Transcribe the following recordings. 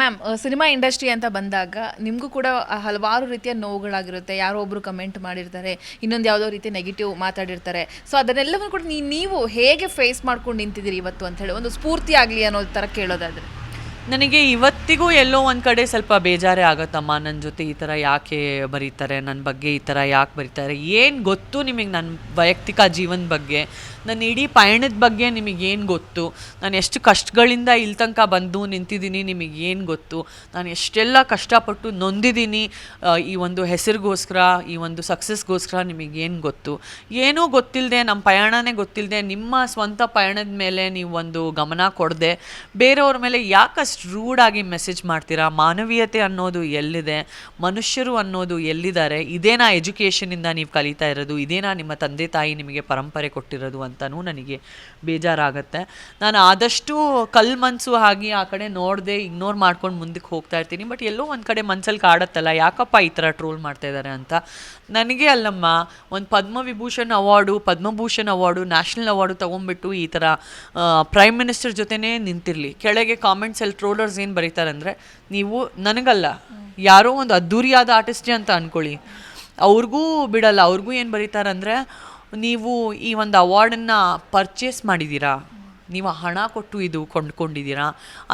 Ma'am cinema industry ಅಂತ ಬಂದಾಗ ನಿಮಗೂ ಕೂಡ ಹಲವಾರು ರೀತಿಯ ನೋವುಗಳಾಗಿರುತ್ತೆ. ಯಾರೋ ಒಬ್ಬರು ಕಮೆಂಟ್ ಮಾಡಿರ್ತಾರೆ, ಇನ್ನೊಂದು ಯಾವುದೋ ರೀತಿ ನೆಗೆಟಿವ್ ಮಾತಾಡಿರ್ತಾರೆ. ಸೊ ಅದನ್ನೆಲ್ಲವನ್ನು ಕೂಡ ನೀವು ಹೇಗೆ ಫೇಸ್ ಮಾಡ್ಕೊಂಡು ನಿಂತಿದ್ದೀರಿ ಇವತ್ತು ಅಂತ ಹೇಳಿ, ಒಂದು ಸ್ಫೂರ್ತಿ ಆಗಲಿ ಅನ್ನೋ ಥರ ಕೇಳೋದಾದ್ರೆ? ನನಗೆ ಇವತ್ತಿಗೂ ಎಲ್ಲೋ ಒಂದು ಕಡೆ ಸ್ವಲ್ಪ ಬೇಜಾರೇ ಆಗತ್ತಮ್ಮ. ನನ್ನ ಜೊತೆ ಈ ಥರ ಯಾಕೆ ಬರೀತಾರೆ ನನ್ನ ಬಗ್ಗೆ ಈ ಥರ ಯಾಕೆ ಬರೀತಾರೆ? ಏನು ಗೊತ್ತು ನಿಮಗೆ ನನ್ನ ವೈಯಕ್ತಿಕ ಜೀವನ ಬಗ್ಗೆ? ನನ್ನ ಇಡೀ ಪಯಣದ ಬಗ್ಗೆ ನಿಮಗೇನು ಗೊತ್ತು? ನಾನು ಎಷ್ಟು ಕಷ್ಟಗಳಿಂದ ಇಲ್ಲಿ ತನಕ ಬಂದು ನಿಂತಿದ್ದೀನಿ ನಿಮಗೇನು ಗೊತ್ತು? ನಾನು ಎಷ್ಟೆಲ್ಲ ಕಷ್ಟಪಟ್ಟು ನೊಂದಿದ್ದೀನಿ ಈ ಒಂದು ಹೆಸರಿಗೋಸ್ಕರ, ಈ ಒಂದು ಸಕ್ಸಸ್ಗೋಸ್ಕರ ನಿಮಗೇನು ಗೊತ್ತು? ಏನೂ ಗೊತ್ತಿಲ್ಲದೆ ನಮ್ಮ ಪಯಣನೇ ಗೊತ್ತಿಲ್ಲದೆ ನಿಮ್ಮ ಸ್ವಂತ ಪಯಣದ ಮೇಲೆ ನೀವು ಒಂದು ಗಮನ ಕೊಡದೆ, ಬೇರೆಯವ್ರ ಮೇಲೆ ಯಾಕಷ್ಟು ರೂಡಾಗಿ ಮೆಸೇಜ್ ಮಾಡ್ತೀರಾ? ಮಾನವೀಯತೆ ಅನ್ನೋದು ಎಲ್ಲಿದೆ? ಮನುಷ್ಯರು ಅನ್ನೋದು ಎಲ್ಲಿದ್ದಾರೆ? ಇದೇನಾ ಎಜುಕೇಷನಿಂದ ನೀವು ಕಲಿತಾ ಇರೋದು? ಇದೇನಾ ನಿಮ್ಮ ತಂದೆ ತಾಯಿ ನಿಮಗೆ ಪರಂಪರೆ ಕೊಟ್ಟಿರೋದು ಅಂತಲೂ ನನಗೆ ಬೇಜಾರಾಗತ್ತೆ. ನಾನು ಆದಷ್ಟು ಕಲ್ ಮನಸ್ಸು ಆಗಿ ಆ ಕಡೆ ನೋಡದೆ ಇಗ್ನೋರ್ ಮಾಡ್ಕೊಂಡು ಮುಂದಕ್ಕೆ ಹೋಗ್ತಾ ಇರ್ತೀನಿ. ಬಟ್ ಎಲ್ಲೋ ಒಂದು ಕಡೆ ಮನ್ಸಲ್ಲಿ ಕಾಡತ್ತಲ್ಲ, ಯಾಕಪ್ಪ ಈ ಥರ ಟ್ರೋಲ್ ಮಾಡ್ತಾ ಇದ್ದಾರೆ ಅಂತ? ನನಗೆ ಅಲ್ಲಮ್ಮ, ಒಂದು Padma Vibhushan award, Padma Bhushan award national award ತೊಗೊಂಡ್ಬಿಟ್ಟು ಈ ಥರ ಪ್ರೈಮ್ ಮಿನಿಸ್ಟರ್ ಜೊತೆನೇ ನಿಂತಿರಲಿ. ಕೆಳಗೆ ಕಾಮೆಂಟ್ಸಲ್ಲಿ ಟ್ರೋಲರ್ಸ್ ಏನು ಬರೀತಾರೆ ಅಂದರೆ ನೀವು ನನಗಲ್ಲ, ಯಾರೋ ಒಂದು ಅದ್ಧೂರಿಯಾದ ಆರ್ಟಿಸ್ಟೇ ಅಂತ ಅಂದ್ಕೊಳ್ಳಿ ಅವ್ರಿಗೂ ಬಿಡಲ್ಲ, ಅವ್ರಿಗೂ ಏನು ಬರೀತಾರಂದರೆ, ನೀವು ಈ ಒಂದು ಅವಾರ್ಡನ್ನು ಪರ್ಚೇಸ್ ಮಾಡಿದ್ದೀರಾ ನೀವು ಹಣ ಕೊಟ್ಟು ಇದು ಕೊಂಡ್ಕೊಂಡಿದ್ದೀರಾ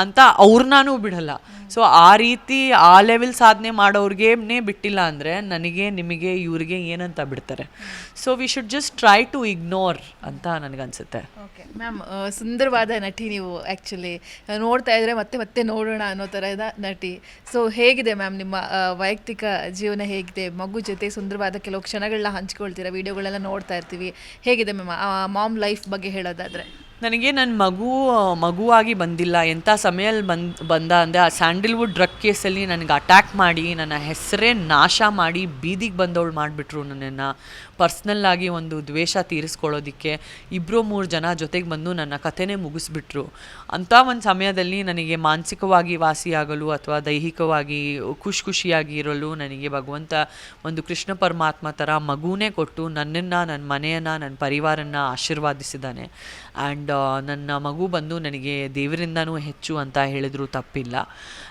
ಅಂತ ಅವ್ರನ್ನೂ ಬಿಡಲ್ಲ. ಸೊ ಆ ರೀತಿ ಆ ಲೆವೆಲ್ ಸಾಧನೆ ಮಾಡೋರ್ಗೇನೆ ಬಿಟ್ಟಿಲ್ಲ ಅಂದರೆ ನನಗೆ, ನಿಮಗೆ, ಇವ್ರಿಗೆ ಏನಂತ ಬಿಡ್ತಾರೆ. So we should just try to ignore ಅಂತ ನನಗನ್ಸುತ್ತೆ. ಓಕೆ ಮ್ಯಾಮ್ ಸುಂದರವಾದ ನಟಿ ನೀವು ಆ್ಯಕ್ಚುಲಿ ನೋಡ್ತಾ ಇದ್ರೆ ಮತ್ತೆ ಮತ್ತೆ ನೋಡೋಣ ಅನ್ನೋ ಥರದ ನಟಿ. ಸೊ ಹೇಗಿದೆ ಮ್ಯಾಮ್ ನಿಮ್ಮ ವೈಯಕ್ತಿಕ ಜೀವನ ಹೇಗಿದೆ? ಮಗು ಜೊತೆ ಸುಂದರವಾದ ಕೆಲವು ಕ್ಷಣಗಳನ್ನ ಹಂಚ್ಕೊಳ್ತೀರಾ? ವಿಡಿಯೋಗಳೆಲ್ಲ ನೋಡ್ತಾ ಇರ್ತೀವಿ. ಹೇಗಿದೆ ಮ್ಯಾಮ್ ಮಾಮ್ ಲೈಫ್ ಬಗ್ಗೆ ಹೇಳೋದಾದ್ರೆ? ನನಗೆ ನನ್ನ ಮಗು, ಮಗುವಾಗಿ ಬಂದಿಲ್ಲ. ಎಂಥ ಸಮಯಲ್ಲಿ ಬಂದು, ಬಂದ ಅಂದರೆ ಆ ಸ್ಯಾಂಡಲ್ವುಡ್ ಡ್ರಗ್ ಕೇಸಲ್ಲಿ ನನಗೆ ಅಟ್ಯಾಕ್ ಮಾಡಿ, ನನ್ನ ಹೆಸರೇ ನಾಶ ಮಾಡಿ ಬೀದಿಗೆ ಬಂದವಳು ಮಾಡಿಬಿಟ್ರು ನನ್ನನ್ನು. ಪರ್ಸ್ನಲ್ ಆಗಿ ಒಂದು ದ್ವೇಷ ತೀರಿಸ್ಕೊಳ್ಳೋದಕ್ಕೆ ಇಬ್ಬರು ಮೂರು ಜನ ಜೊತೆಗೆ ಬಂದು ನನ್ನ ಕಥೆನೇ ಮುಗಿಸ್ಬಿಟ್ರು. ಅಂಥ ಒಂದು ಸಮಯದಲ್ಲಿ ನನಗೆ ಮಾನಸಿಕವಾಗಿ ವಾಸಿಯಾಗಲು ಅಥವಾ ದೈಹಿಕವಾಗಿ ಖುಷಿ ಖುಷಿಯಾಗಿ ಇರಲು ನನಗೆ ಭಗವಂತ ಒಂದು ಕೃಷ್ಣ ಪರಮಾತ್ಮ ಥರ ಮಗುವೇ ಕೊಟ್ಟು ನನ್ನನ್ನು ನನ್ನ ಮನೆಯನ್ನು ನನ್ನ ಪರಿವಾರನ ಆಶೀರ್ವಾದಿಸಿದ್ದಾನೆ. ಆ್ಯಂಡ್ ನನ್ನ ಮಗು ಬಂದು ನನಗೆ ದೇವರಿಂದನೂ ಹೆಚ್ಚು ಅಂತ ಹೇಳಿದ್ರು ತಪ್ಪಿಲ್ಲ.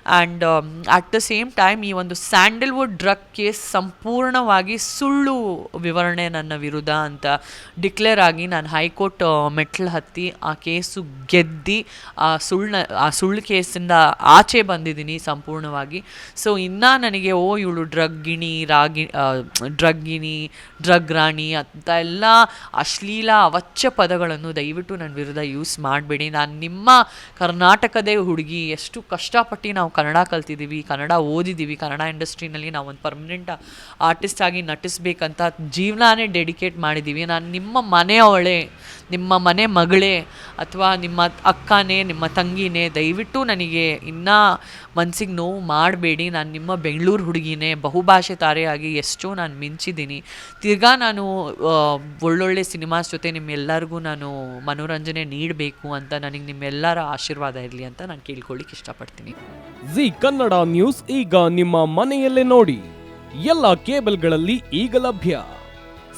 And at the same time ಈ ಒಂದು ಸ್ಯಾಂಡಲ್ವುಡ್ ಡ್ರಗ್ ಕೇಸ್ ಸಂಪೂರ್ಣವಾಗಿ ಸುಳ್ಳು ವಿವರಣೆ ನನ್ನ ವಿರುದ್ಧ ಅಂತ ಡಿಕ್ಲೇರ್ ಆಗಿ ನಾನು ಹೈಕೋರ್ಟ್ ಮೆಟ್ಲು ಹತ್ತಿ ಆ ಕೇಸು ಗೆದ್ದಿ ಆ ಸುಳ್ಳ ಆ ಸುಳ್ಳು ಕೇಸಿಂದ ಆಚೆ ಬಂದಿದ್ದೀನಿ ಸಂಪೂರ್ಣವಾಗಿ. ಸೊ ಇನ್ನೂ ನನಗೆ, ಓ, ಇವಳು ಡ್ರಗ್ ಗಿಣಿ, ರಾಗಿ ಡ್ರಗ್ ಗಿಣಿ, ಡ್ರಗ್ ರಾಣಿ ಅಂತ ಎಲ್ಲ ಅಶ್ಲೀಲ ಅವಚ್ಚ ಪದಗಳನ್ನು ದಯವಿಟ್ಟು ನನ್ನ ವಿರುದ್ಧ ಯೂಸ್ ಮಾಡಬೇಡಿ. ನಾನು ನಿಮ್ಮ ಕರ್ನಾಟಕದೇ ಹುಡುಗಿ, ಎಷ್ಟು ಕಷ್ಟಪಟ್ಟು ನಾವು ಕನ್ನಡ ಕಲ್ತಿದ್ದೀವಿ, ಕನ್ನಡ ಓದಿದ್ದೀವಿ, ಕನ್ನಡ ಇಂಡಸ್ಟ್ರಿನಲ್ಲಿ ನಾವು ಒಂದು ಪರ್ಮನೆಂಟ್ ಆರ್ಟಿಸ್ಟ್ ಆಗಿ ನಟಿಸ್ಬೇಕಂತ ಜೀವನನೇ ಡೆಡಿಕೇಟ್ ಮಾಡಿದ್ದೀವಿ ನಾನು ನಿಮ್ಮ ಮನೆಯವಳೆ, ನಿಮ್ಮ ಮನೆ ಮಗಳೇ ಅಥವಾ ನಿಮ್ಮ ಅಕ್ಕನೇ, ನಿಮ್ಮ ತಂಗಿನೇ, ದಯವಿಟ್ಟು ನನಗೆ ಇನ್ನೂ ಮನಸ್ಸಿಗೆ ನೋವು ಮಾಡಬೇಡಿ. ನಾನು ನಿಮ್ಮ ಬೆಂಗಳೂರು ಹುಡುಗಿನೇ, ಬಹುಭಾಷೆ ತಾರೆಯಾಗಿ ಎಷ್ಟೋ ನಾನು ಮಿಂಚಿದ್ದೀನಿ. ತಿರ್ಗಾ ನಾನು ಒಳ್ಳೊಳ್ಳೆ ಸಿನಿಮಾಸ್ ಜೊತೆ ನಿಮ್ಮೆಲ್ಲರಿಗೂ ನಾನು ಮನೋರಂಜನೆ ನೀಡಬೇಕು ಅಂತ ನನಗೆ ನಿಮ್ಮೆಲ್ಲರ ಆಶೀರ್ವಾದ ಇರಲಿ ಅಂತ ನಾನು ಕೇಳ್ಕೊಳ್ಳಿಕ್ಕೆ ಇಷ್ಟಪಡ್ತೀನಿ. ಜಿ ಕನ್ನಡ ನ್ಯೂಸ್ ಈಗ ನಿಮ್ಮ ಮನೆಯಲ್ಲೇ ನೋಡಿ. ಎಲ್ಲ ಕೇಬಲ್ಗಳಲ್ಲಿ ಈಗ ಲಭ್ಯ.